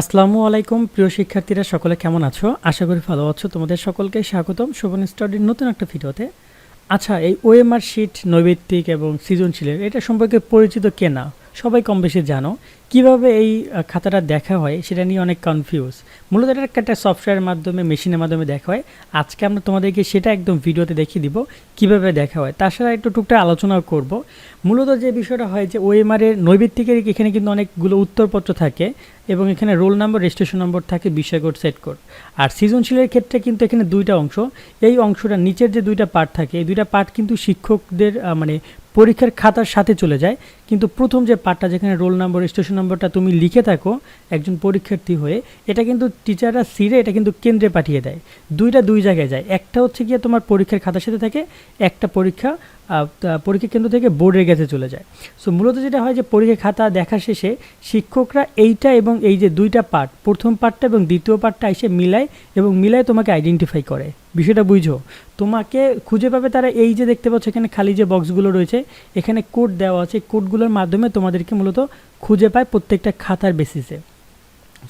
আসসালামু আলাইকুম, প্রিয় শিক্ষার্থীরা, সকলে কেমন আছো? আশা করি ভালো আছো। তোমাদের সকলকে স্বাগতম শোভন স্টাডির নতুন একটা ভিডিওতে। আচ্ছা এই ওএমআর শিট নৈবেত্তিক এবং সৃজনশীলের, এটা সম্পর্কে পরিচিত কেনা সবাই কম বেশি জানো। কীভাবে এই খাতাটা দেখা হয় সেটা নিয়ে অনেক কনফিউজ মূলত এটা একটা সফটওয়্যারের মাধ্যমে মেশিনের মাধ্যমে দেখা হয়। আজকে আমরা তোমাদেরকে সেটা একদম ভিডিওতে দেখিয়ে দিব কীভাবে দেখা হয়। তাছাড়া একটু টুকটা আলোচনাও করব। মূলত যে বিষয়টা হয় যে ওএমআর এর নৈবেত্তিকের এখানে কিন্তু অনেকগুলো উত্তরপত্র থাকে এবং এখানে রোল নাম্বার রেজিস্ট্রেশন নম্বর থাকে, বিষয় কোড সেট কোড আর সৃজনশীলের ক্ষেত্রে কিন্তু এখানে দুইটা অংশ। এই অংশটা নিচের যে দুইটা পার্ট থাকে, এই দুইটা পার্ট কিন্তু শিক্ষকদের মানে পরীক্ষার খাতার সাথে চলে যায়। কিন্তু প্রথম যে পার্টটা যেখানে রোল নাম্বার রেজিস্ট্রেশন নম্বরটা তুমি লিখে থাকো, একজন পরীক্ষার্থী হয়ে। এটা কিন্তু টিচাররা সিরে, এটা কিন্তু কেন্দ্রে পাঠিয়ে দেয়। দুইটা দুই জায়গায় যায়। একটা হচ্ছে গিয়ে তোমার পরীক্ষার খাতার সাথে থাকে, একটা পরীক্ষা পরীক্ষা কেন্দ্র থেকে বোর্ডের কাছে চলে যায়। সো মূলত যেটা হয় যে পরীক্ষা খাতা দেখা শেষে শিক্ষকরা এইটা এবং এই যে দুইটা পার্ট প্রথম পার্টটা এবং দ্বিতীয় পার্টটা এসে মিলায় এবং মিলায় তোমাকে আইডেন্টিফাই করে। বিষয়টা বুঝো। তোমাকে খুঁজে পাবে তারা এই যে দেখতে পাচ্ছ এখানে খালি যে বক্সগুলো রয়েছে, এখানে কোড দেওয়া আছে। কোডগুলোর মাধ্যমে তোমাদেরকে মূলত খুঁজে পায় প্রত্যেকটা খাতার বেসিসে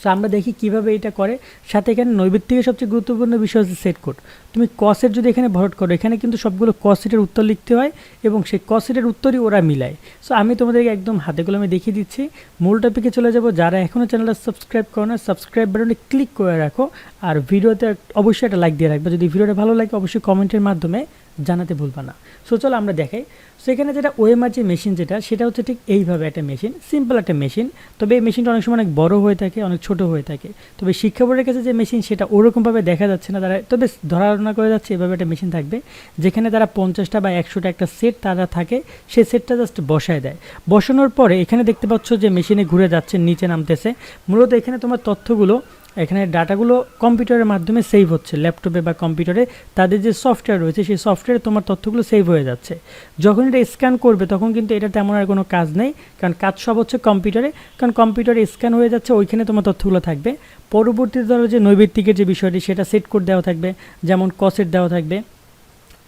সো আমরা দেখি কীভাবে এটা করে। সাথে এখানে নৈবেত্তিকের সবচেয়ে গুরুত্বপূর্ণ বিষয় হচ্ছে সেট কোড তুমি কসেট যদি এখানে ভরট করো, এখানে কিন্তু সবগুলো কসেটের উত্তর লিখতে হয় এবং সেই কসেটের উত্তরই ওরা মিলায়। সো আমি তোমাদেরকে একদম হাতে কলমে দেখিয়ে দিচ্ছি। মূল টপিকে চলে যাব। যারা এখনও চ্যানেলটা সাবস্ক্রাইব করো না সাবস্ক্রাইব বাটনে ক্লিক করে রাখো। আর ভিডিওতে অবশ্যই একটা লাইক দিয়ে রাখবে। যদি ভিডিওটা ভালো লাগে, অবশ্যই কমেন্টের মাধ্যমে জানাতে ভুলবা না। সো চলো আমরা দেখাই। সো এখানে যেটা ওএমআর যে মেশিন যেটা, সেটা হচ্ছে ঠিক এইভাবে একটা মেশিন সিম্পল একটা মেশিন। তবে এই মেশিনটা অনেক সময় অনেক বড় হয়ে থাকে, অনেক ছোট হয়ে থাকে। তবে শিক্ষা বোর্ডের কাছে যে মেশিন, সেটা ওরকমভাবে দেখা যাচ্ছে না। তারা, তবে ধারণা করে যাচ্ছে এভাবে একটা মেশিন থাকবে, যেখানে তারা পঞ্চাশটা বা একশোটা একটা সেট তারা থাকে, সেই সেটটা জাস্ট বসায় দেয়। বসানোর পরে এখানে দেখতে পাচ্ছ যে মেশিনে ঘুরে যাচ্ছে, নিচে নামতেছে। মূলত এখানে তোমার তথ্যগুলো এখানে ডাটাগুলো কম্পিউটারের মাধ্যমে সেভ হচ্ছে ল্যাপটপে বা কম্পিউটারে। তাদের যে সফটওয়্যার রয়েছে, সেই সফটওয়্যারে তোমার তথ্যগুলো সেভ হয়ে যাচ্ছে। যখন এটা স্ক্যান করবে, তখন কিন্তু এটা তেমন আর কোনো কাজ নেই, কারণ কাজ সব হচ্ছে কম্পিউটারে। কারণ কম্পিউটারে স্ক্যান হয়ে যাচ্ছে, ওইখানে তোমার তথ্যগুলো থাকবে। পরবর্তীতে ধরো যে নৈবেত্তিকের যে বিষয়টি, সেটা সেট করে দেওয়া থাকবে, যেমন কসেট দেওয়া থাকবে।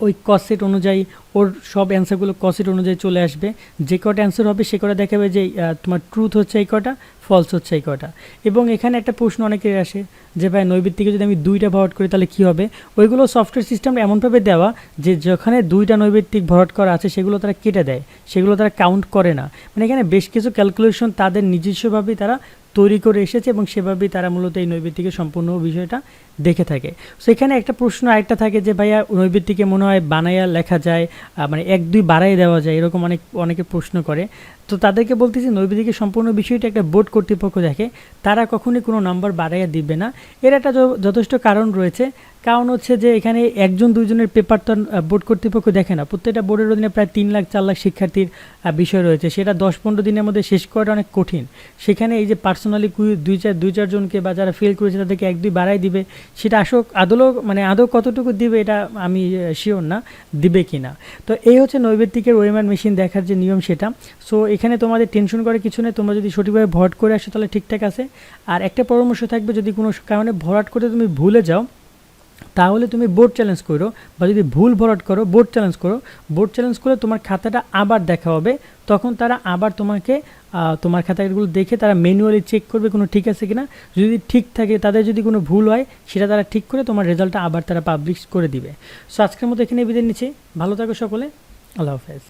ওই কসেট অনুযায়ী, ওর সব অ্যান্সারগুলো কসেট অনুযায়ী চলে আসবে। যে কটা অ্যান্সার হবে, সে কটা দেখাবে যে তোমার ট্রুথ হচ্ছে এই কটা ফলস হচ্ছে এই কটা এবং এখানে একটা প্রশ্ন অনেকের আসে যে, ভাই, নৈবেত্তিকে যদি আমি দুইটা ভরাট করি, তাহলে কী হবে? ওইগুলো সফটওয়্যার সিস্টেম এমনভাবে দেওয়া যে, যেখানে দুইটা নৈবেত্তিক ভরাট করা আছে, সেগুলো তারা কেটে দেয়। সেগুলো তারা কাউন্ট করে না। মানে এখানে বেশ কিছু ক্যালকুলেশন তাদের নিজস্বভাবেই তারা তৈরি করে এসেছে এবং সেভাবেই তারা মূলত এই নৈবেদ্যিকের সম্পূর্ণ বিষয়টা দেখে থাকে। সো এখানে একটা প্রশ্ন আরেকটা থাকে যে, ভাইয়া, নৈবেদ্যিকে মনে হয় বানাইয়া লেখা যায় মানে এক দুই বাড়াই দেওয়া যায়? এরকম অনেক, অনেকে প্রশ্ন করে। তো তাদেরকে বলতেছি নৈবেদিকের সম্পূর্ণ বিষয়টা একটা বোর্ড কর্তৃপক্ষ দেখে। তারা কখনই কোনো নাম্বার বাড়াইয়া দিবে না। এর একটা যথেষ্ট কারণ রয়েছে। কারণ হচ্ছে যে এখানে একজন, দুইজনের পেপার তো বোর্ড কর্তৃপক্ষ দেখে না। প্রত্যেকটা বোর্ডের অধীনে প্রায় তিন লাখ, চার লাখ শিক্ষার্থীর বিষয় রয়েছে। সেটা দশ পনেরো দিনের মধ্যে শেষ করাটা অনেক কঠিন। সেখানে এই যে পার্সোনালি দুই চার, দুই চারজনকে বা যারা ফেল করেছে তাদেরকে এক, দুই বাড়াই দিবে, সেটা আসো আদৌ মানে আদৌ কতটুকু দিবে এটা আমি শিওর না, দিবে কি না তো এই হচ্ছে নৈবেত্তিকের ওয়েমার মেশিন দেখার যে নিয়ম সেটা। সো এখানে তোমাদের টেনশন করার কিছু নেই, তোমরা যদি সঠিকভাবে ভরাট করে আসো তাহলে ঠিকঠাক আছে। আর একটা পরামর্শ থাকবে, যদি কোনো কারণে ভরাট করতে তুমি ভুলে যাও, তাহলে তুমি বোর্ড চ্যালেঞ্জ করো, বা যদি ভুল ভরাট করো বোর্ড চ্যালেঞ্জ করো। বোর্ড চ্যালেঞ্জ করে তোমার খাতাটা আবার দেখা হবে, তখন তারা আবার তোমাকে তোমার খাতাগুলো দেখে তারা ম্যানুয়ালি চেক করবে কোনো ঠিক আছে কিনা। যদি ঠিক থাকে, তাদের যদি কোনো ভুল হয়, সেটা তারা ঠিক করে তোমার রেজাল্টটা আবার তারা পাবলিশ করে দিবে। সো আজকের মতো এখানে বিদায় নিচ্ছি। ভালো থাকো সকলে। আল্লাহ হাফেজ।